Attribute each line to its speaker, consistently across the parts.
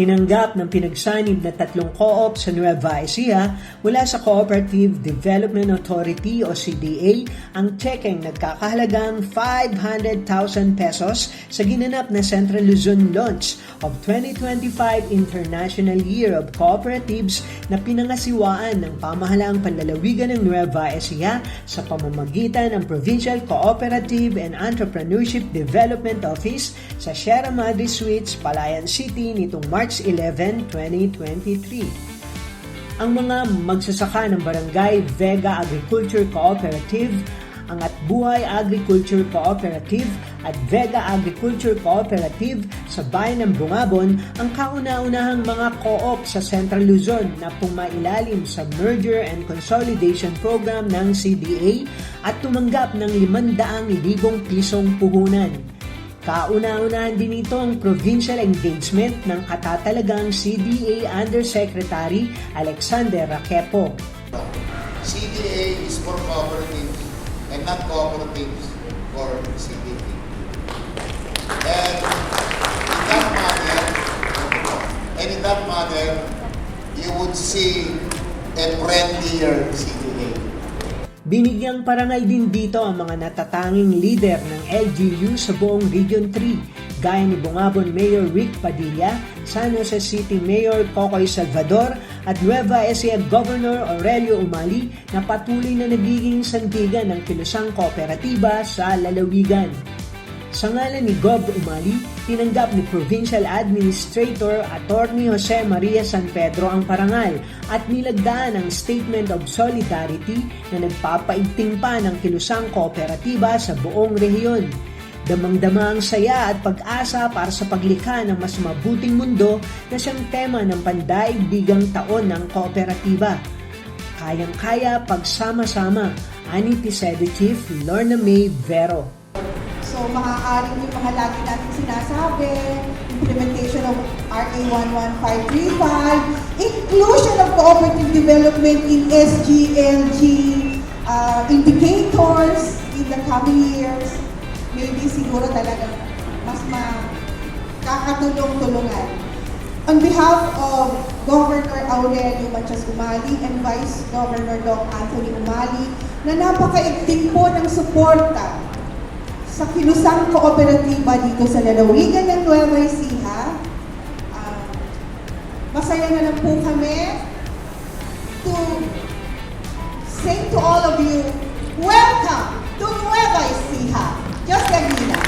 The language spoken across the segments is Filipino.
Speaker 1: Tinanggap ng pinagsanib na tatlong co-op sa Nueva Ecija mula sa Cooperative Development Authority o CDA ang chekeng nagkakahalagang 500,000 pesos sa ginanap na Central Luzon launch of 2025 International Year of Cooperatives na pinangasiwaan ng pamahalaang panlalawigan ng Nueva Ecija sa pamamagitan ng Provincial Cooperative and Entrepreneurship Development Office sa Sierra Madre Suites, Palayan City nitong March 11, 2023. Ang mga magsasaka ng Barangay Vega Agriculture Cooperative, ang Atbuhay Agriculture Cooperative at Vega Agriculture Cooperative sa bayan ng Bungabon ang kauna-unahang mga co-op sa Central Luzon na pumailalim sa Merger and Consolidation Program ng CDA at tumanggap ng 500,000 pisong puhunan. Kauna-unahan din ito ang provincial engagement ng katatalagang CDA Undersecretary Alexander Raquepo.
Speaker 2: CDA is for cooperatives and not cooperatives for CDA. And in that manner, and in that manner, you would see a friendlier CDA.
Speaker 1: Binigyang parangal din dito ang mga natatanging leader ng LGU sa buong Region 3, gaya ni Bungabon Mayor Rick Padilla, San Jose City Mayor Cocoy Salvador at Nueva Ecija Governor Aurelio Umali na patuloy na nagiging sandigan ng kilusang kooperatiba sa lalawigan. Sa ngalan ni Gov. Umali, tinanggap ni Provincial Administrator Attorney Jose Maria San Pedro ang parangal at nilagdaan ang Statement of Solidarity na nagpapaigting pa ng kilusang kooperatiba sa buong rehiyon. Damang-dama ang saya at pag-asa para sa paglikha ng mas mabuting mundo na siyang tema ng pandaigdigang taon ng kooperatiba. Kayang-kaya pagsama-sama, ani PSEDO Chief Lorna May Vero.
Speaker 3: So, maaaring yung mga lagi natin sinasabi, implementation of RA 11535, inclusion of cooperative development in SGLG uh, indicators in the coming years, maybe siguro talagang mas makakatulong-tulungan. On behalf of Governor Aurelio Machas Umali and Vice Governor Doc Anthony Umali, na napakaigting po ng suporta sa kilusang kooperatiba dito sa lalawigan ng Nueva Ecija. Ah, masaya na lang po kami to say to all of you, welcome to Nueva Ecija. Just Lagina.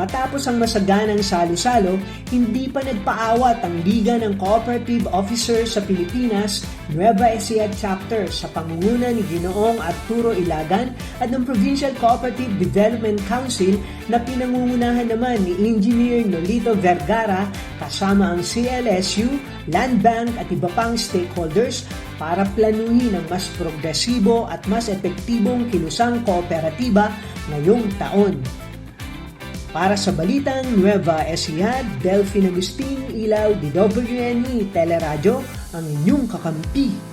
Speaker 1: Matapos ang masaganang salo-salo, hindi pa nagpaawat ang Liga ng Cooperative Officers sa Pilipinas, Nueva Ecija Chapter sa pangunguna ni Ginoong Arturo Ilagan at ng Provincial Cooperative Development Council na pinangungunahan naman ni Engineer Nolito Vergara kasama ang CLSU, Land Bank at iba pang stakeholders para planuhin ang mas progresibo at mas epektibong kilusang kooperatiba ngayong taon. Para sa Balitang Nueva Ecija, Delphine Agustin, Ilaw, DWNE, Teleradyo, ang inyong kakampi